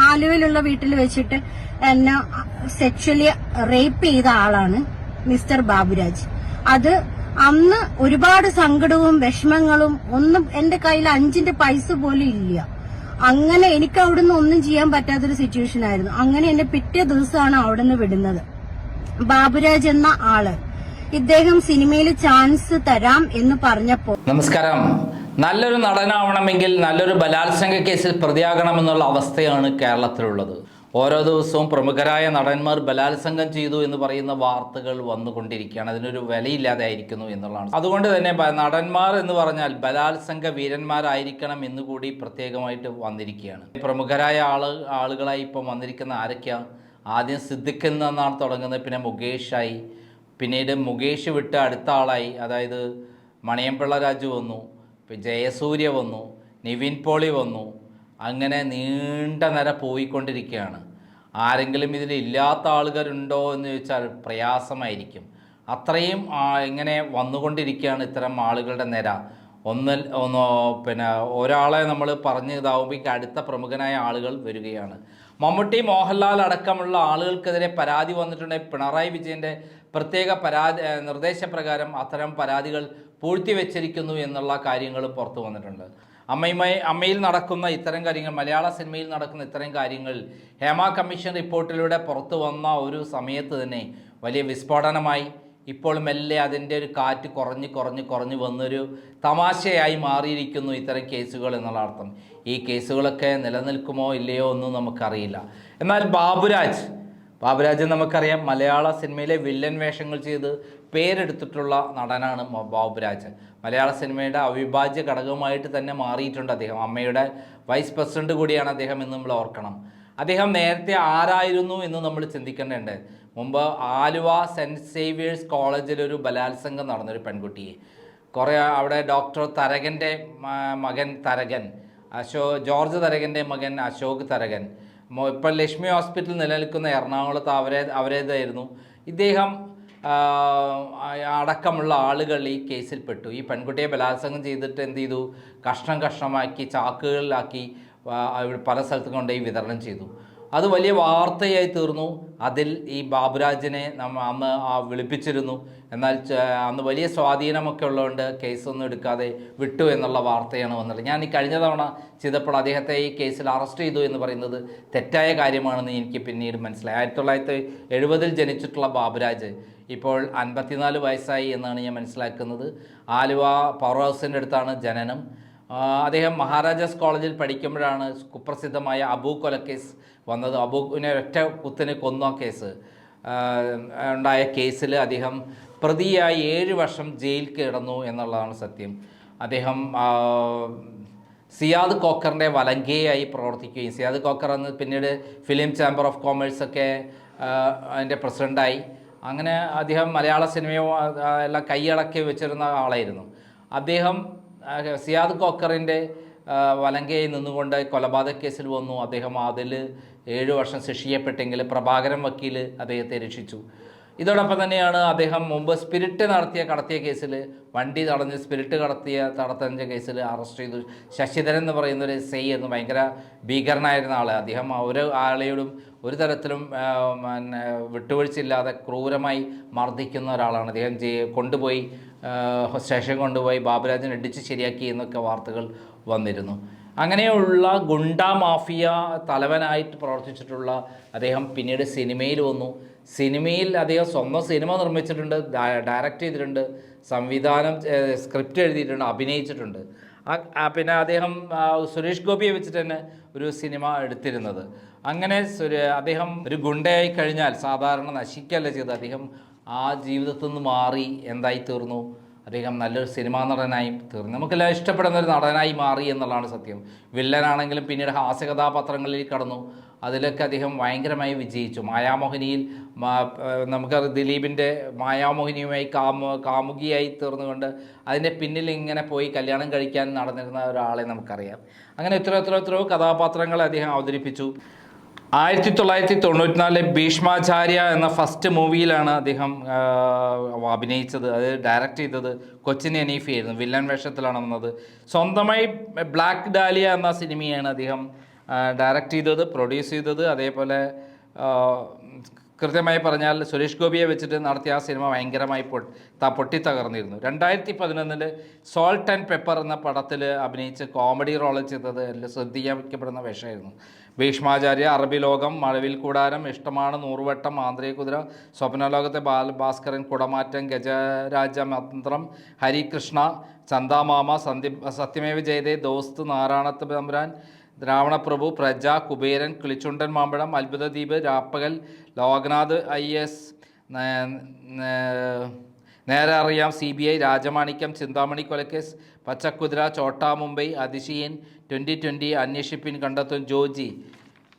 ആലുവയിലുള്ള വീട്ടിൽ വെച്ചിട്ട് എന്നെ സെക്ഷലി റേപ്പ് ചെയ്ത ആളാണ് മിസ്റ്റർ ബാബുരാജ്. അത് അന്ന് ഒരുപാട് സങ്കടവും വിഷമങ്ങളും ഒന്നും എന്റെ കയ്യിൽ അഞ്ചിന്റെ പൈസ പോലും ഇല്ല. അങ്ങനെ എനിക്ക് അവിടുന്ന് ഒന്നും ചെയ്യാൻ പറ്റാത്തൊരു സിറ്റുവേഷൻ ആയിരുന്നു. അങ്ങനെ എന്നെ പിറ്റേ ദിവസമാണ് അവിടുന്ന് വിടുന്നത്. ബാബുരാജ് എന്ന ആൾ. ഇദ്ദേഹം സിനിമയിൽ ചാൻസ് തരാം എന്ന് പറഞ്ഞപ്പോ നമസ്കാരം. നല്ലൊരു നടനാവണമെങ്കിൽ നല്ലൊരു ബലാത്സംഗ കേസിൽ പ്രതിയാകണമെന്നുള്ള അവസ്ഥയാണ് കേരളത്തിലുള്ളത്. ഓരോ ദിവസവും പ്രമുഖരായ നടന്മാർ ബലാത്സംഗം ചെയ്തു എന്ന് പറയുന്ന വാർത്തകൾ വന്നുകൊണ്ടിരിക്കുകയാണ്. അതിനൊരു വിലയില്ലാതെ ആയിരിക്കുന്നു എന്നുള്ളതാണ്. അതുകൊണ്ട് തന്നെ നടന്മാർ എന്ന് പറഞ്ഞാൽ ബലാത്സംഗ വീരന്മാരായിരിക്കണം എന്ന് കൂടി പ്രത്യേകമായിട്ട് വന്നിരിക്കുകയാണ്. പ്രമുഖരായ ആൾ ആളുകളായി ഇപ്പം വന്നിരിക്കുന്ന ആരൊക്കെയാണ് ആദ്യം സിദ്ദിഖിൽ നിന്നാണ് തുടങ്ങുന്നത്. പിന്നെ മുകേഷായി. പിന്നീട് മുകേഷ് വിട്ട് അടുത്ത ആളായി. അതായത് മണിയമ്പിള്ള രാജു വന്നു. പിന്നെ ജയസൂര്യ വന്നു നിവിൻ പോളി വന്നു അങ്ങനെ നീണ്ട നിര പോയിക്കൊണ്ടിരിക്കുകയാണ്. ആരെങ്കിലും ഇതിൽ ഇല്ലാത്ത ആളുകളുണ്ടോ എന്ന് ചോദിച്ചാൽ പ്രയാസമായിരിക്കും. അത്രയും ഇങ്ങനെ വന്നുകൊണ്ടിരിക്കുകയാണ് ഇത്തരം ആളുകളുടെ നിര. ഒന്നിൽ ഒന്ന് പിന്നെ ഒരാളെ നമ്മൾ പറഞ്ഞ് ഇതാവുമ്പോഴേക്ക് അടുത്ത പ്രമുഖനായ ആളുകൾ വരികയാണ്. മമ്മൂട്ടി മോഹൻലാൽ അടക്കമുള്ള ആളുകൾക്കെതിരെ പരാതി വന്നിട്ടുണ്ടെങ്കിൽ പിണറായി വിജയന്റെ പ്രത്യേക പരാതി നിർദ്ദേശപ്രകാരം അത്തരം പരാതികൾ പൂഴ്ത്തിവെച്ചിരിക്കുന്നു എന്നുള്ള കാര്യങ്ങൾ പുറത്തു വന്നിട്ടുണ്ട്. അമ്മയുമായി അമ്മയിൽ നടക്കുന്ന ഇത്തരം കാര്യങ്ങൾ മലയാള സിനിമയിൽ നടക്കുന്ന ഇത്തരം കാര്യങ്ങൾ ഹേമ കമ്മീഷൻ റിപ്പോർട്ടിലൂടെ പുറത്തു വന്ന ഒരു സമയത്ത് തന്നെ വലിയ വിസ്ഫോടനമായി. ഇപ്പോൾ മെല്ലെ അതിന്റെ ഒരു കാറ്റ് കുറഞ്ഞ് കുറഞ്ഞ് കുറഞ്ഞ് വന്നൊരു തമാശയായി മാറിയിരിക്കുന്നു ഇത്തരം കേസുകൾ എന്നുള്ള അർത്ഥം. ഈ കേസുകളൊക്കെ നിലനിൽക്കുമോ ഇല്ലയോ ഒന്നും നമുക്കറിയില്ല. എന്നാൽ ബാബുരാജ് ബാബുരാജ് നമുക്കറിയാം മലയാള സിനിമയിലെ വില്ലൻ വേഷങ്ങൾ ചെയ്ത് പേരെടുത്തിട്ടുള്ള നടനാണ് ബാബുരാജ് മലയാള സിനിമയുടെ അവിഭാജ്യ ഘടകമായിട്ട് തന്നെ മാറിയിട്ടുണ്ട് അദ്ദേഹം. അമ്മയുടെ വൈസ് പ്രസിഡന്റ് കൂടിയാണ് അദ്ദേഹം എന്ന് നമ്മൾ ഓർക്കണം. അദ്ദേഹം നേരത്തെ ആരായിരുന്നു എന്ന് നമ്മൾ ചിന്തിക്കേണ്ടതുണ്ട്. മുമ്പ് ആലുവ സെന്റ് സേവിയേഴ്സ് കോളേജിൽ ഒരു ബലാത്സംഗം നടന്നൊരു പെൺകുട്ടിയെ. കുറേ അവിടെ ഡോക്ടർ തരകന്റെ മകൻ തരകൻ അശോ ജോർജ് തരകന്റെ മകൻ അശോക് തരകൻ. ഇപ്പം ലക്ഷ്മി ഹോസ്പിറ്റൽ നിലനിൽക്കുന്ന എറണാകുളത്ത് അവരെ അവരേതായിരുന്നു. ഇദ്ദേഹം അടക്കമുള്ള ആളുകൾ ഈ കേസിൽപ്പെട്ടു ഈ പെൺകുട്ടിയെ ബലാത്സംഗം ചെയ്തിട്ട് എന്ത് ചെയ്തു? കഷ്ണം കഷ്ണമാക്കി ചാക്കുകളിലാക്കി പല സ്ഥലത്തും കൊണ്ടുപോയി വിതരണം ചെയ്തു. അത് വലിയ വാർത്തയായി തീർന്നു. അതിൽ ഈ ബാബുരാജിനെ നമ്മ അന്ന് വിളിപ്പിച്ചിരുന്നു. എന്നാൽ അന്ന് വലിയ സ്വാധീനമൊക്കെ ഉള്ളതുകൊണ്ട് കേസൊന്നും എടുക്കാതെ വിട്ടു എന്നുള്ള വാർത്തയാണ് വന്നത്. ഞാൻ ഈ കഴിഞ്ഞ തവണ ചെയ്തപ്പോൾ അദ്ദേഹത്തെ ഈ കേസിൽ അറസ്റ്റ് ചെയ്തു എന്ന് പറയുന്നത് തെറ്റായ കാര്യമാണെന്ന് എനിക്ക് പിന്നീട് മനസ്സിലായി. ആയിരത്തി തൊള്ളായിരത്തി എഴുപതിൽ ജനിച്ചിട്ടുള്ള ബാബുരാജ് ഇപ്പോൾ അൻപത്തിനാല് വയസ്സായി എന്നാണ് ഞാൻ മനസ്സിലാക്കുന്നത്. ആലുവ പവർ ഹൗസിന്റെ അടുത്താണ് ജനനം. അദ്ദേഹം മഹാരാജാസ് കോളേജിൽ പഠിക്കുമ്പോഴാണ് കുപ്രസിദ്ധമായ അബു കൊലക്കേസ് വന്നത്. അബുവിനെ ഒറ്റ കുത്തിന് കൊന്ന കേസ്. ഉണ്ടായ കേസിൽ അദ്ദേഹം പ്രതിയായി ഏഴ് വർഷം ജയിൽ കിടന്നു എന്നുള്ളതാണ് സത്യം. അദ്ദേഹം സിയാദ് കോക്കറിന്റെ വലങ്കയായി പ്രവർത്തിക്കുകയും സിയാദ് കോക്കർ എന്ന് പിന്നീട് ഫിലിം ചാമ്പർ ഓഫ് കോമേഴ്സൊക്കെ അതിന്റെ പ്രസിഡന്റായി അങ്ങനെ അദ്ദേഹം മലയാള സിനിമയോ എല്ലാം കൈയടക്കി വെച്ചിരുന്ന ആളായിരുന്നു. അദ്ദേഹം സിയാദ് കോക്കറിന്റെ വലങ്കയിൽ നിന്നുകൊണ്ട് കൊലപാതക കേസിൽ വന്നു. അദ്ദേഹം അതിൽ ഏഴ് വർഷം ശിക്ഷിക്കപ്പെട്ടെങ്കിൽ പ്രഭാകരൻ വക്കീൽ അദ്ദേഹത്തെ രക്ഷിച്ചു. ഇതോടൊപ്പം തന്നെയാണ് അദ്ദേഹം മുമ്പ് സ്പിരിറ്റ് നടത്തിയ കടത്തിയ കേസിൽ വണ്ടി തടഞ്ഞ് സ്പിരിറ്റ് കടത്തിയ തടത്തഞ്ച കേസിൽ അറസ്റ്റ് ചെയ്തു. ശശിധരൻ എന്ന് പറയുന്ന ഒരു എസ് എന്ന് ഭയങ്കര ഭീകരനായിരുന്ന ആൾ അദ്ദേഹം ഒരു ആളെയോടും ഒരു തരത്തിലും പിന്നെ വിട്ടുവീഴ്ചയില്ലാതെ ക്രൂരമായി മർദ്ദിക്കുന്ന ഒരാളാണ്. അദ്ദേഹം കൊണ്ടുപോയി സ്റ്റേഷൻ കൊണ്ടുപോയി ബാബുരാജൻ ഇടിച്ച് ശരിയാക്കി എന്നൊക്കെ വാർത്തകൾ വന്നിരുന്നു. അങ്ങനെയുള്ള ഗുണ്ട മാഫിയ തലവനായിട്ട് പ്രവർത്തിച്ചിട്ടുള്ള അദ്ദേഹം പിന്നീട് സിനിമയിൽ വന്നു. സിനിമയിൽ അദ്ദേഹം സ്വന്തം സിനിമ നിർമ്മിച്ചിട്ടുണ്ട് ഡയ- ഡയറക്റ്റ് ചെയ്തിട്ടുണ്ട് സംവിധാനം സ്ക്രിപ്റ്റ് എഴുതിയിട്ടുണ്ട് അഭിനയിച്ചിട്ടുണ്ട്. പിന്നെ അദ്ദേഹം സുരേഷ് ഗോപിയെ വെച്ചിട്ട് തന്നെ ഒരു സിനിമ എടുത്തിരുന്നത്. അങ്ങനെ അദ്ദേഹം ഒരു ഗുണ്ടയായി കഴിഞ്ഞാൽ സാധാരണ നശിക്കല്ല ചെയ്ത് അദ്ദേഹം ആ ജീവിതത്തിൽ നിന്ന് മാറി എന്തായി തീർന്നു? അദ്ദേഹം നല്ലൊരു സിനിമാ നടനായും തീർന്നു. നമുക്കെല്ലാം ഇഷ്ടപ്പെടുന്ന ഒരു നടനായി മാറി എന്നുള്ളതാണ് സത്യം. വില്ലനാണെങ്കിലും പിന്നീട് ഹാസ്യകഥാപാത്രങ്ങളിൽ കടന്നു. അതിലൊക്കെ അദ്ദേഹം ഭയങ്കരമായി വിജയിച്ചു. മായാമോഹിനിയിൽ നമുക്ക് ദിലീപിന്റെ മായാമോഹിനിയുമായി കാമു കാമുകിയായി തീർന്നുകൊണ്ട് അതിന്റെ പിന്നിൽ ഇങ്ങനെ പോയി കല്യാണം കഴിക്കാൻ നടന്നിരുന്ന ഒരാളെ നമുക്കറിയാം. അങ്ങനെ എത്ര എത്ര എത്രയോ കഥാപാത്രങ്ങൾ അദ്ദേഹം അവതരിപ്പിച്ചു. ആയിരത്തി തൊള്ളായിരത്തി തൊണ്ണൂറ്റിനാലിലെ ഭീഷ്മാചാര്യ എന്ന ഫസ്റ്റ് മൂവിയിലാണ് അദ്ദേഹം അഭിനയിച്ചത്. അത് ഡയറക്റ്റ് ചെയ്തത് കൊച്ചിൻ എനീഫിയായിരുന്നു വില്ലൻ വേഷത്തിലാണ് വന്നത്. സ്വന്തമായി ബ്ലാക്ക് ഡാലിയ എന്ന സിനിമയാണ് അദ്ദേഹം ഡയറക്റ്റ് ചെയ്തത് പ്രൊഡ്യൂസ് ചെയ്തത്. അതേപോലെ കൃത്യമായി പറഞ്ഞാൽ സുരേഷ് ഗോപിയെ വെച്ചിട്ട് നടത്തിയ ആ സിനിമ ഭയങ്കരമായി പൊട്ടി പൊട്ടി പൊട്ടിത്തകർന്നിരുന്നു. രണ്ടായിരത്തി പതിനൊന്നിൽ സോൾട്ട് ആൻഡ് പെപ്പർ എന്ന പടത്തിൽ അഭിനയിച്ച് കോമഡി റോൾ ചെയ്തത് ശ്രദ്ധിക്കപ്പെടുന്ന വേഷമായിരുന്നു. ഭീഷ്മാചാര്യ അറബി ലോകം മഴവിൽ കൂടാരം ഇഷ്ടമാണ് നൂറുവട്ടം ആന്ത്രിക കുതിര സ്വപ്നലോകത്തെ ബാൽ ഭാസ്കരൻ കുടമാറ്റം ഗജരാജ മന്ത്രം ഹരികൃഷ്ണ ചന്ദാമാമ സന്ധ്യ സത്യമേവ ജയതേ ദോസ്ത് നാരായണത്ത് തമ്പുരാൻ ദ്രാവണപ്രഭു പ്രജ കുബേരൻ കിളിച്ചുണ്ടൻ മാമ്പഴം അത്ഭുതദ്വീപ് രാപ്പകൽ ലോകനാഥ് ഐ എസ് നേരെ അറിയാം C B I Rajamanikyam Chinthamani കൊലക്കേസ് പച്ചക്കുതിര ചോട്ടാ മുംബൈ അതിശയൻ ട്വന്റി ട്വന്റി അന്വേഷിപ്പിൻ കണ്ടെത്തും ജോജി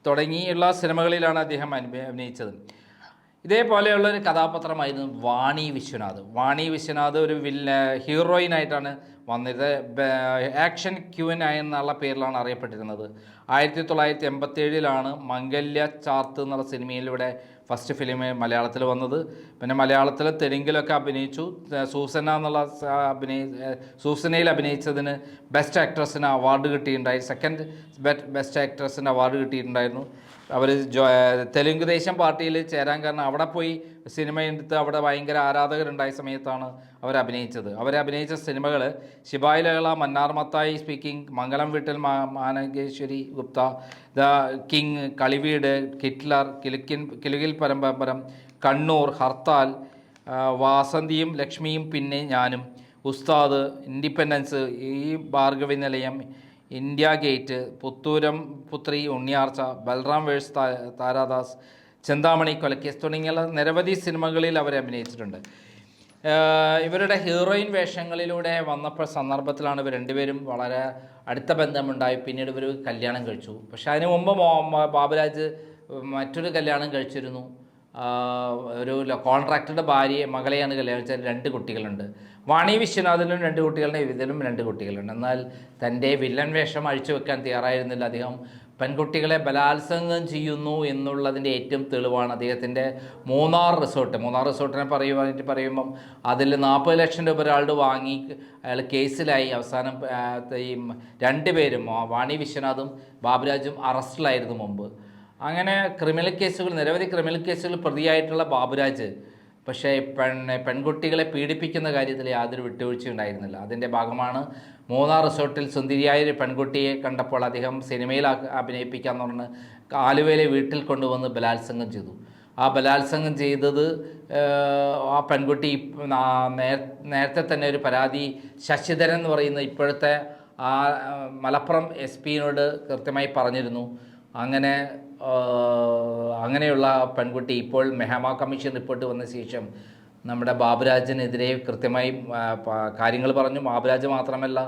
തുടങ്ങിയുള്ള സിനിമകളിലാണ് അദ്ദേഹം അഭിനയ- അഭിനയിച്ചത്. ഇതേപോലെയുള്ള ഒരു കഥാപാത്രമായിരുന്നു വാണി വിശ്വനാഥ്. വാണി വിശ്വനാഥ് ഒരു വില്ല ഹീറോയിനായിട്ടാണ് വന്നിരുന്നത്. ബ- ആക്ഷൻ ക്യൂൻ എന്നുള്ള പേരിലാണ് അറിയപ്പെട്ടിരുന്നത്. ആയിരത്തി തൊള്ളായിരത്തി എൺപത്തി ഏഴിലാണ് മംഗല്യ ചാർത്ത് എന്നുള്ള സിനിമയിലൂടെ ഫസ്റ്റ് ഫിലിം മലയാളത്തിൽ വന്നത്. പിന്നെ മലയാളത്തിൽ തെലുങ്കിലൊക്കെ അഭിനയിച്ചു. സൂസന എന്നുള്ള അഭിനയ സൂസനയിൽ അഭിനയിച്ചതിന് ബെസ്റ്റ് ആക്ട്രസിന് അവാർഡ് കിട്ടിയിട്ടുണ്ടായി. സെക്കൻഡ് ബെസ്റ്റ് ആക്ട്രസിന് അവാർഡ് കിട്ടിയിട്ടുണ്ടായിരുന്നു. അവർ തെലുങ്ക് ദേശം പാർട്ടിയിൽ ചേരാൻ കാരണം അവിടെ പോയി സിനിമ എടുത്ത് അവിടെ ഭയങ്കര ആരാധകരുണ്ടായ സമയത്താണ് അവർ അഭിനയിച്ചത്. അവർ അഭിനയിച്ച സിനിമകൾ ശിബായി ലഹള Mannar Mathai speaking Mangalam Veettil Manaseswari Gupta the king Kaliveedu Hitler കിലുക്കിൻ Kilukil പരമ്പരം Kannur hartal വാസന്തിയും ലക്ഷ്മിയും പിന്നെ ഞാനും. ഉസ്താദ് ഇൻഡിപെൻഡൻസ് ഈ ഭാർഗവി നിലയം India gate Puthooram Puthri Unniyarcha Balram vs Tharadas Chinthamani കൊലക്കേസ് തുടങ്ങിയുള്ള നിരവധി സിനിമകളിൽ അവർ അഭിനയിച്ചിട്ടുണ്ട്. ഇവരുടെ ഹീറോയിൻ വേഷങ്ങളിലൂടെ വന്നപ്പോൾ സന്ദർഭത്തിലാണ് ഇവർ രണ്ടുപേരും വളരെ അടുത്ത ബന്ധമുണ്ടായി. പിന്നീട് ഇവർ കല്യാണം കഴിച്ചു. പക്ഷേ അതിനു മുമ്പ് ബാബുരാജ് മറ്റൊരു കല്യാണം കഴിച്ചിരുന്നു. ഒരു കോൺട്രാക്ടറുടെ ഭാര്യയെ മകളെയാണ് കല്യാണം വെച്ചാൽ രണ്ട് കുട്ടികളുണ്ട്. വാണി വിശ്വനാഥിനും രണ്ട് കുട്ടികളുണ്ട്. ഇതിലും രണ്ട് കുട്ടികളുണ്ട്. എന്നാൽ തന്റെ വില്ലൻ വേഷം അഴിച്ചു വെക്കാൻ തയ്യാറായിരുന്നില്ല. അദ്ദേഹം പെൺകുട്ടികളെ ബലാത്സംഗം ചെയ്യുന്നു എന്നുള്ളതിന്റെ ഏറ്റവും തെളിവാണ് അദ്ദേഹത്തിന്റെ മൂന്നാർ റിസോർട്ട്. മൂന്നാർ റിസോർട്ടിനെ പറയുവാനായിട്ട് പറയുമ്പം അതിൽ നാൽപ്പത് ലക്ഷം രൂപ ഒരാളുടെ വാങ്ങി അയാൾ കേസിലായി. അവസാനം ഈ രണ്ട് പേരും വാണി വിശ്വനാഥും ബാബുരാജും അറസ്റ്റിലായിരുന്നു മുമ്പ്. അങ്ങനെ ക്രിമിനൽ കേസുകൾ നിരവധി ക്രിമിനൽ കേസുകൾ പ്രതിയായിട്ടുള്ള ബാബുരാജ് പക്ഷേ പെൺ പെൺകുട്ടികളെ പീഡിപ്പിക്കുന്ന കാര്യത്തിൽ യാതൊരു വിട്ടുവീഴ്ചയും ഉണ്ടായിരുന്നില്ല അതിന്റെ ഭാഗമാണ് മൂന്നാർ റിസോർട്ടിൽ സുന്ദരിയായ ഒരു പെൺകുട്ടിയെ കണ്ടപ്പോൾ അദ്ദേഹം സിനിമയിൽ അഭിനയിപ്പിക്കാൻ അഭിനയിപ്പിക്കാന്ന് പറഞ്ഞ് ആലുവയിലെ വീട്ടിൽ കൊണ്ടുവന്ന് ബലാത്സംഗം ചെയ്തു. ആ ബലാത്സംഗം ചെയ്തത് ആ പെൺകുട്ടി നേരത്തെ തന്നെ ഒരു പരാതി ശശിധരൻ എന്ന് പറയുന്ന ഇപ്പോഴത്തെ ആ മലപ്പുറം എസ് പിയിനോട് കൃത്യമായി പറഞ്ഞിരുന്നു. അങ്ങനെ അങ്ങനെയുള്ള പെൺകുട്ടി ഇപ്പോൾ മെഹമ കമ്മീഷൻ റിപ്പോർട്ട് വന്ന ശേഷം നമ്മുടെ ബാബുരാജിനെതിരെ കൃത്യമായി കാര്യങ്ങൾ പറഞ്ഞു. ബാബുരാജ് മാത്രമല്ല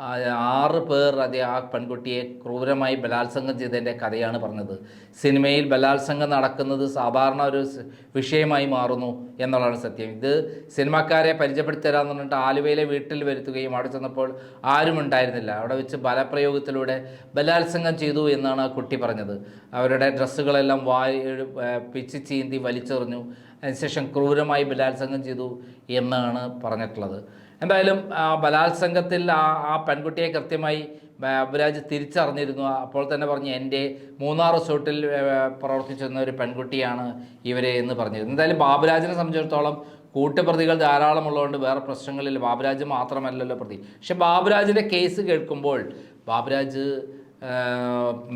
ആറ് പേർ അത് ആ പെൺകുട്ടിയെ ക്രൂരമായി ബലാത്സംഗം ചെയ്തതിന്റെ കഥയാണ് പറഞ്ഞത്. സിനിമയിൽ ബലാത്സംഗം നടക്കുന്നത് സാധാരണ ഒരു വിഷയമായി മാറുന്നു എന്നുള്ളതാണ് സത്യം. ഇത് സിനിമാക്കാരെ പരിചയപ്പെടുത്തി തരാമെന്ന് പറഞ്ഞിട്ട് ആലുവയിലെ വീട്ടിൽ വരുത്തുകയും അവിടെ ചെന്നപ്പോൾ ആരും ഉണ്ടായിരുന്നില്ല. അവിടെ വെച്ച് ബലപ്രയോഗത്തിലൂടെ ബലാത്സംഗം ചെയ്തു എന്നാണ് ആ കുട്ടി പറഞ്ഞത്. അവരുടെ ഡ്രസ്സുകളെല്ലാം വായി പിച്ച് ചീന്തി വലിച്ചെറിഞ്ഞു. അതിനുശേഷം ക്രൂരമായി ബലാത്സംഗം ചെയ്തു എന്നാണ് പറഞ്ഞിട്ടുള്ളത്. എന്തായാലും ബലാത്സംഗത്തിൽ ആ ആ പെൺകുട്ടിയെ കൃത്യമായി ബാബുരാജ് തിരിച്ചറിഞ്ഞിരുന്നു. അപ്പോൾ തന്നെ പറഞ്ഞു എന്റെ മൂന്നാർ റിസോർട്ടിൽ പ്രവർത്തിച്ചിരുന്ന ഒരു പെൺകുട്ടിയാണ് ഇവരെ എന്ന് പറഞ്ഞിരുന്നു. എന്തായാലും ബാബുരാജിനെ സംബന്ധിച്ചിടത്തോളം കൂട്ടുപ്രതികൾ ധാരാളമുള്ളതുകൊണ്ട് വേറെ പ്രശ്നങ്ങളിൽ ബാബുരാജ് മാത്രമല്ലല്ലോ പ്രതി. പക്ഷെ ബാബുരാജിന്റെ കേസ് കേൾക്കുമ്പോൾ ബാബുരാജ്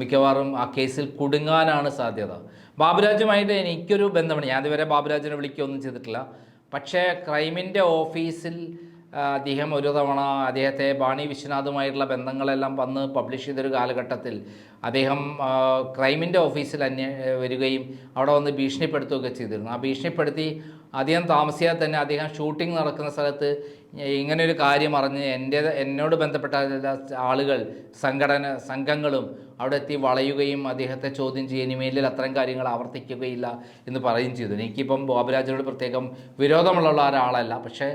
മിക്കവാറും ആ കേസിൽ കുടുങ്ങാനാണ് സാധ്യത. ബാബുരാജുമായിട്ട് എനിക്കൊരു ബന്ധമാണ് ഞാൻ ബാബുരാജിനെ വിളിക്കുകയൊന്നും ചെയ്തിട്ടില്ല. പക്ഷേ ക്രൈമിന്റെ ഓഫീസിൽ അദ്ദേഹം ഒരു തവണ അദ്ദേഹത്തെ ബാണി വിശ്വനാഥുമായിട്ടുള്ള ബന്ധങ്ങളെല്ലാം വന്ന് പബ്ലിഷ് ചെയ്തൊരു കാലഘട്ടത്തിൽ അദ്ദേഹം ക്രൈമിന്റെ ഓഫീസിൽ അന്വേ വരികയും അവിടെ വന്ന് ഭീഷണിപ്പെടുത്തുകയൊക്കെ ചെയ്തിരുന്നു. ആ ഭീഷണിപ്പെടുത്തി അധികം താമസിയാതെ തന്നെ അദ്ദേഹം ഷൂട്ടിംഗ് നടക്കുന്ന സ്ഥലത്ത് ഇങ്ങനൊരു കാര്യം അറിഞ്ഞ് എന്റെ എന്നോട് ബന്ധപ്പെട്ട ആളുകൾ സംഘടന സംഘങ്ങളും അവിടെ എത്തി വളയുകയും അദ്ദേഹത്തെ ചോദ്യം ചെയ്യുകയും ഇനിമേലിൽ അത്തരം കാര്യങ്ങൾ ആവർത്തിക്കുകയില്ല എന്ന് പറയുകയും ചെയ്തു. എനിക്കിപ്പം ബോബരാജിനോട് പ്രത്യേകം വിരോധമുള്ള ഒരാളല്ല. പക്ഷേ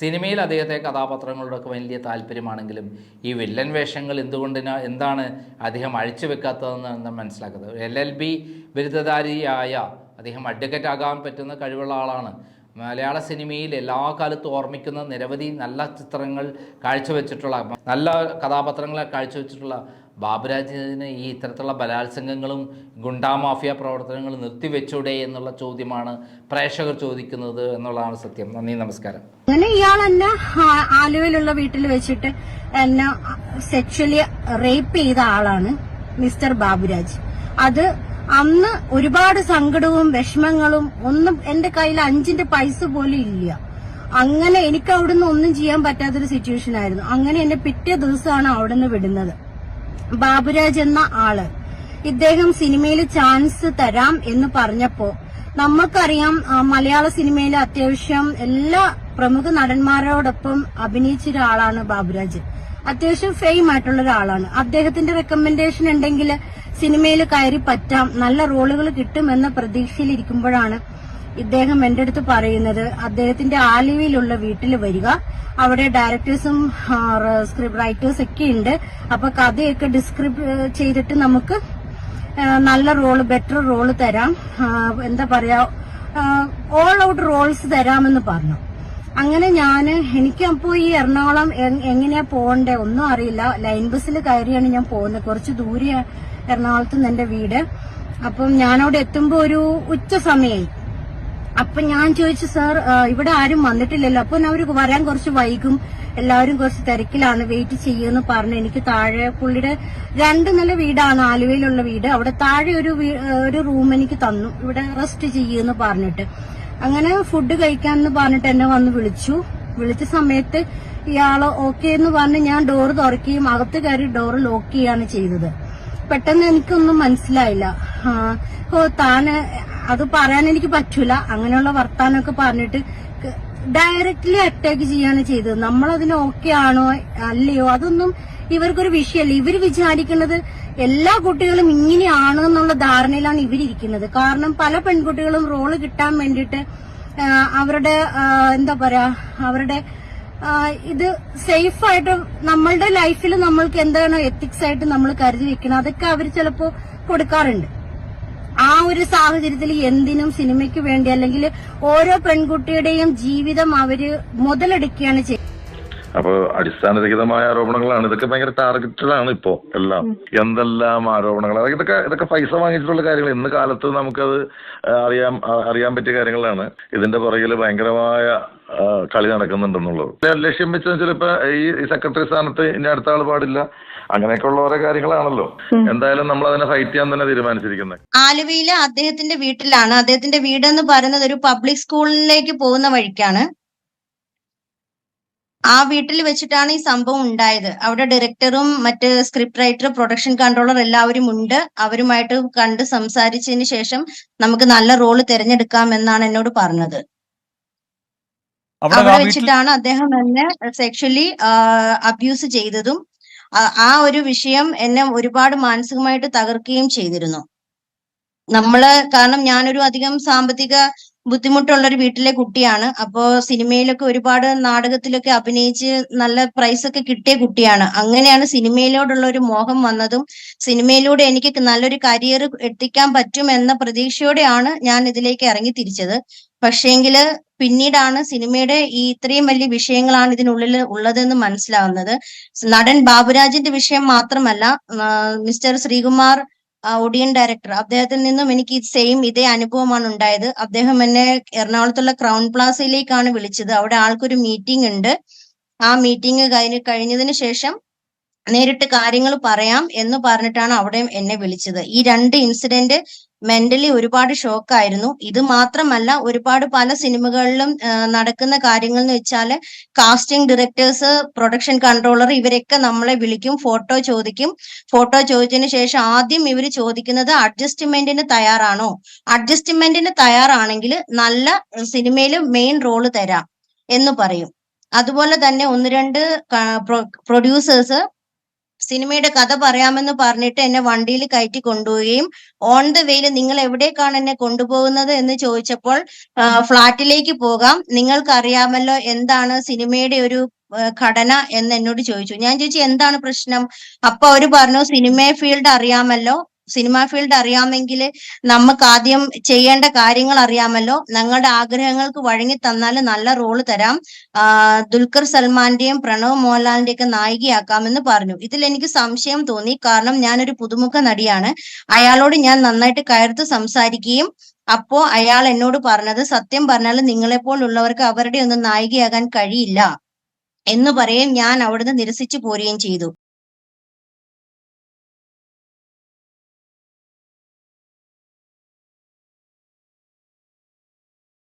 സിനിമയിൽ അദ്ദേഹത്തെ കഥാപാത്രങ്ങളോടൊക്കെ വലിയ താല്പര്യമാണെങ്കിലും ഈ വില്ലൻ വേഷങ്ങൾ എന്തുകൊണ്ടിനാ എന്താണ് അദ്ദേഹം അഴിച്ചു വെക്കാത്തതെന്ന് മനസ്സിലാക്കുന്നത്. എൽ എൽ ബി ബിരുദധാരിയായ അദ്ദേഹം അഡ്വക്കേറ്റ് ആകാൻ പറ്റുന്ന കഴിവുള്ള ആളാണ്. മലയാള സിനിമയിൽ എല്ലാ കാലത്തും ഓർമ്മിക്കുന്ന നിരവധി നല്ല ചിത്രങ്ങൾ കാഴ്ചവെച്ചിട്ടുള്ള നല്ല കഥാപാത്രങ്ങളെ കാഴ്ചവെച്ചിട്ടുള്ള ബാബുരാജിന് ഈ ഇത്തരത്തിലുള്ള ബലാത്സംഗങ്ങളും ഗുണ്ടാ മാഫിയ പ്രവർത്തനങ്ങളും നിർത്തിവെച്ചൂടെ എന്നുള്ള ചോദ്യമാണ് പ്രേക്ഷകർ ചോദിക്കുന്നത് എന്നുള്ളതാണ് സത്യം. നന്ദി നമസ്കാരം. അങ്ങനെ ഇയാൾ എന്നെ ആലുവയിലുള്ള വീട്ടിൽ വെച്ചിട്ട് എന്നെ സെക്ഷലി റേപ്പ് ചെയ്ത ആളാണ് മിസ്റ്റർ ബാബുരാജ്. അത് അന്ന് ഒരുപാട് സങ്കടവും വിഷമങ്ങളും ഒന്നും എന്റെ കയ്യിൽ അഞ്ചിന്റെ പൈസ പോലും ഇല്ല. അങ്ങനെ എനിക്ക് അവിടുന്ന് ഒന്നും ചെയ്യാൻ പറ്റാത്തൊരു സിറ്റുവേഷൻ ആയിരുന്നു. അങ്ങനെ എന്നെ പിറ്റേ ദിവസമാണ് അവിടുന്ന് വിടുന്നത്. ബാബുരാജ് എന്ന ആൾ ഇദ്ദേഹം സിനിമയിൽ ചാൻസ് തരാം എന്ന് പറഞ്ഞപ്പോ നമുക്കറിയാം മലയാള സിനിമയിൽ അത്യാവശ്യം എല്ലാ പ്രമുഖ നടന്മാരോടൊപ്പം അഭിനയിച്ച ഒരാളാണ് ബാബുരാജ്. അത്യാവശ്യം ഫെയിം ആയിട്ടുള്ള ഒരാളാണ് അദ്ദേഹത്തിന്റെ റെക്കമെൻഡേഷൻ ഉണ്ടെങ്കിൽ സിനിമയിൽ കയറി പറ്റാം നല്ല റോളുകൾ കിട്ടുമെന്ന പ്രതീക്ഷയിലിരിക്കുമ്പോഴാണ് ഇദ്ദേഹം എന്റെ അടുത്ത് പറയുന്നത്. അദ്ദേഹത്തിന്റെ ആലുവയിലുള്ള വീട്ടിൽ വരിക. അവിടെ ഡയറക്ടേഴ്സും സ്ക്രിപ്റ്റ് റൈറ്റേഴ്സ് ഒക്കെ ഉണ്ട്. അപ്പൊ കഥയൊക്കെ ഡിസ്ക്രിപ്റ്റ് ചെയ്തിട്ട് നമുക്ക് നല്ല റോൾ ബെറ്റർ റോൾ തരാം. എന്താ പറയാ ഓൾ ഔട്ട് റോൾസ് തരാമെന്ന് പറഞ്ഞു. അങ്ങനെ ഞാൻ എനിക്കപ്പോ ഈ എറണാകുളം എങ്ങനെയാ പോകണ്ടേ ഒന്നും അറിയില്ല. ലൈൻ ബസ്സിൽ കയറിയാണ് ഞാൻ പോകുന്നത്. കുറച്ച് ദൂരെ എറണാകുളത്ത് നിന്ന് എന്റെ വീട്. അപ്പം ഞാനവിടെ എത്തുമ്പോ ഒരു ഉച്ച സമയമായി അപ്പൊ ഞാൻ ചോദിച്ചു സാർ ഇവിടെ ആരും വന്നിട്ടില്ലല്ലോ. അപ്പൊ അവർ വരാൻ കുറച്ച് വൈകും. എല്ലാവരും കുറച്ച് തിരക്കിലാണ്. വെയിറ്റ് ചെയ്യുമെന്ന് പറഞ്ഞു. എനിക്ക് താഴെ പുള്ളിയുടെ രണ്ട് നില വീടാണ് ആലുവയിലുള്ള വീട്. അവിടെ താഴെ ഒരു ഒരു റൂം എനിക്ക് തന്നു. ഇവിടെ റെസ്റ്റ് ചെയ്യുമെന്ന് പറഞ്ഞിട്ട്. അങ്ങനെ ഫുഡ് കഴിക്കാമെന്ന് പറഞ്ഞിട്ട് എന്നെ വന്ന് വിളിച്ചു. വിളിച്ച സമയത്ത് ഇയാൾ ഓക്കെ എന്ന് പറഞ്ഞ് ഞാൻ ഡോറ് തുറക്കുകയും അകത്ത് കയറി ഡോറ് ലോക്ക് ചെയ്യാണ് ചെയ്തത്. പെട്ടെന്ന് എനിക്കൊന്നും മനസ്സിലായില്ല. ഓ താന് അത് പറയാൻ എനിക്ക് പറ്റൂല. അങ്ങനെയുള്ള വർത്താനൊക്കെ പറഞ്ഞിട്ട് ഡയറക്റ്റ്ലി അറ്റാക്ക് ചെയ്യാണ് ചെയ്തത്. നമ്മളതിന് ഓക്കെ ആണോ അല്ലയോ അതൊന്നും ഇവർക്കൊരു വിഷയമല്ല ഇവർ വിചാരിക്കുന്നത് എല്ലാ കുട്ടികളും ഇങ്ങനെയാണ് എന്നുള്ള ധാരണയിലാണ് ഇവരിയ്ക്കുന്നത് കാരണം പല പെൺകുട്ടികളും റോൾ കിട്ടാൻ വേണ്ടിയിട്ട് അവരുടെ എന്താ പറയാ അവരുടെ ഇത് സേഫ് ആയിട്ട് നമ്മളുടെ ലൈഫിൽ നമ്മൾക്ക് എന്താണ് എത്തിക്സ് ആയിട്ട് നമ്മൾ കരുതി വെക്കണം അതൊക്കെ അവർ ചിലപ്പോ കൊടുക്കാറുണ്ട്. ആ ഒരു സാഹചര്യത്തിൽ എന്തിനും സിനിമയ്ക്ക് വേണ്ടി അല്ലെങ്കിൽ ഓരോ പെൺകുട്ടിയുടെയും ജീവിതം അവർ മുതലെടുക്കുകയാണ് ചെയ്യുന്നത് അപ്പൊ അടിസ്ഥാനരഹിതമായ ആരോപണങ്ങളാണ്. ഇതൊക്കെ ഭയങ്കര ആണ് ഇപ്പോ എല്ലാം. എന്തെല്ലാം ആരോപണങ്ങൾ? ഇതൊക്കെ ഇതൊക്കെ പൈസ വാങ്ങിച്ചിട്ടുള്ള കാര്യങ്ങൾ. ഇന്ന് കാലത്ത് നമുക്കത് അറിയാം അറിയാൻ അറിയാൻ പറ്റിയ കാര്യങ്ങളാണ്. ഇതിന്റെ പുറകിൽ ഭയങ്കരമായ കളി നടക്കുന്നുണ്ടെന്നുള്ളത്. ലക്ഷ്യം വെച്ചാൽ ചിലപ്പോ ഈ സെക്രട്ടറി സ്ഥാനത്ത് ഇനി അടുത്ത ആൾ പാടില്ല. അങ്ങനെയൊക്കെ ഉള്ള ഓരോ കാര്യങ്ങളാണല്ലോ. എന്തായാലും നമ്മൾ അതിനെ ഫൈറ്റ് ചെയ്യാൻ തന്നെ തീരുമാനിച്ചിരിക്കുന്നത് ആലുവയിലെ അദ്ദേഹത്തിന്റെ വീട്ടിലാണ്. അദ്ദേഹത്തിന്റെ വീട് എന്ന് പറയുന്നത് ഒരു പബ്ലിക് സ്കൂളിലേക്ക് പോകുന്ന വഴിക്കാണ്. ആ വീട്ടിൽ വെച്ചിട്ടാണ് ഈ സംഭവം ഉണ്ടായത്. അവിടെ ഡയറക്ടറും മറ്റ് സ്ക്രിപ്റ്റ് റൈറ്റർ പ്രൊഡക്ഷൻ കൺട്രോളർ എല്ലാവരും ഉണ്ട്. അവരുമായിട്ട് കണ്ട് സംസാരിച്ചതിന് ശേഷം നമുക്ക് നല്ല റോൾ തിരഞ്ഞെടുക്കാം എന്നാണ് എന്നോട് പറഞ്ഞത്. അവിടെ വെച്ചിട്ടാണ് അദ്ദേഹം എന്നെ സെക്ഷലി അബ്യൂസ് ചെയ്തതും ആ- ആ ഒരു വിഷയം എന്നെ ഒരുപാട് മാനസികമായിട്ട് തകർക്കുകയും ചെയ്തിരുന്നു. നമ്മൾ കാരണം ഞാനൊരു അധികം സാമ്പത്തിക ബുദ്ധിമുട്ടുള്ള ഒരു വീട്ടിലെ കുട്ടിയാണ്. അപ്പോ സിനിമയിലൊക്കെ ഒരുപാട് നാടകത്തിലൊക്കെ അഭിനയിച്ച് നല്ല പ്രൈസ് ഒക്കെ കിട്ടിയ കുട്ടിയാണ്. അങ്ങനെയാണ് സിനിമയിലോടുള്ള ഒരു മോഹം വന്നതും സിനിമയിലൂടെ എനിക്ക് നല്ലൊരു കരിയർ എത്തിക്കാൻ പറ്റും എന്ന പ്രതീക്ഷയോടെയാണ് ഞാൻ ഇതിലേക്ക് ഇറങ്ങി തിരിച്ചത് പക്ഷേങ്കിൽ പിന്നീടാണ് സിനിമയുടെ ഈ ഇത്രയും വലിയ വിഷയങ്ങളാണ് ഇതിനുള്ളിൽ ഉള്ളതെന്ന് മനസ്സിലാവുന്നത്. നടൻ ബാബുരാജിന്റെ വിഷയം മാത്രമല്ല മിസ്റ്റർ ശ്രീകുമാർ ഓഡിയൻ ഡയറക്ടർ അദ്ദേഹത്തിൽ നിന്നും എനിക്ക് സെയിം ഇതേ അനുഭവമാണ് ഉണ്ടായത്. അദ്ദേഹം എന്നെ എറണാകുളത്തുള്ള ക്രൗൺ പ്ലാസയിലേക്കാണ് വിളിച്ചത്. അവിടെ ആൾക്കൊരു മീറ്റിംഗ് ഉണ്ട്. ആ മീറ്റിംഗ് കഴിഞ്ഞ് കഴിഞ്ഞതിന് ശേഷം നേരിട്ട് കാര്യങ്ങൾ പറയാം എന്ന് പറഞ്ഞിട്ടാണ് അവിടെ എന്നെ വിളിച്ചത്. ഈ രണ്ട് ഇൻസിഡന്റ് മെന്റലി ഒരുപാട് ഷോക്ക് ആയിരുന്നു. ഇത് മാത്രമല്ല ഒരുപാട് പല സിനിമകളിലും നടക്കുന്ന കാര്യങ്ങൾ എന്ന് വെച്ചാൽ കാസ്റ്റിംഗ് ഡയറക്ടേഴ്സ് പ്രൊഡക്ഷൻ കൺട്രോളർ ഇവരൊക്കെ നമ്മളെ വിളിക്കും ഫോട്ടോ ചോദിക്കും. ഫോട്ടോ ചോദിച്ചതിന് ശേഷം ആദ്യം ഇവർ ചോദിക്കുന്നത് അഡ്ജസ്റ്റ്മെന്റിന് തയ്യാറാണോ? അഡ്ജസ്റ്റ്മെന്റിന് തയ്യാറാണെങ്കിൽ നല്ല സിനിമയിൽ മെയിൻ റോൾ തരാം എന്ന് പറയും. അതുപോലെ തന്നെ ഒന്ന് രണ്ട് പ്രൊഡ്യൂസേഴ്സ് സിനിമയുടെ കഥ പറയാമെന്ന് പറഞ്ഞിട്ട് എന്നെ വണ്ടിയിൽ കയറ്റി കൊണ്ടുപോവുകയും ഓൺ ദ വേയിൽ നിങ്ങൾ എവിടേക്കാണ് എന്നെ കൊണ്ടുപോകുന്നത് എന്ന് ചോദിച്ചപ്പോൾ ഫ്ലാറ്റിലേക്ക് പോകാം. നിങ്ങൾക്കറിയാമല്ലോ എന്താണ് സിനിമയുടെ ഒരു ഘടന എന്ന് എന്നോട് ചോദിച്ചു. ഞാൻ ചോദിച്ചു എന്താണ് പ്രശ്നം? അപ്പൊ അവർ പറഞ്ഞു സിനിമ ഫീൽഡ് അറിയാമല്ലോ. സിനിമാ ഫീൽഡ് അറിയാമെങ്കിൽ നമുക്ക് ആദ്യം ചെയ്യേണ്ട കാര്യങ്ങൾ അറിയാമല്ലോ. ഞങ്ങളുടെ ആഗ്രഹങ്ങൾക്ക് വഴങ്ങി തന്നാൽ നല്ല റോൾ തരാം. ദുൽഖർ സൽമാന്റെയും പ്രണവ് മോഹൻലാലിന്റെയും ഒക്കെ നായികയാക്കാമെന്ന് പറഞ്ഞു. ഇതിൽ എനിക്ക് സംശയം തോന്നി. കാരണം ഞാനൊരു പുതുമുഖ നടിയാണ്. അയാളോട് ഞാൻ നന്നായിട്ട് കയർത്ത് സംസാരിക്കുകയും അപ്പോ അയാൾ എന്നോട് പറഞ്ഞത് സത്യം പറഞ്ഞാൽ നിങ്ങളെപ്പോലുള്ളവർക്ക് അവരുടെ ഒന്നും നായികയാകാൻ കഴിയില്ല എന്ന് പറയും ഞാൻ അവിടുന്ന് നിരസിച്ചു പോരുകയും ചെയ്തു.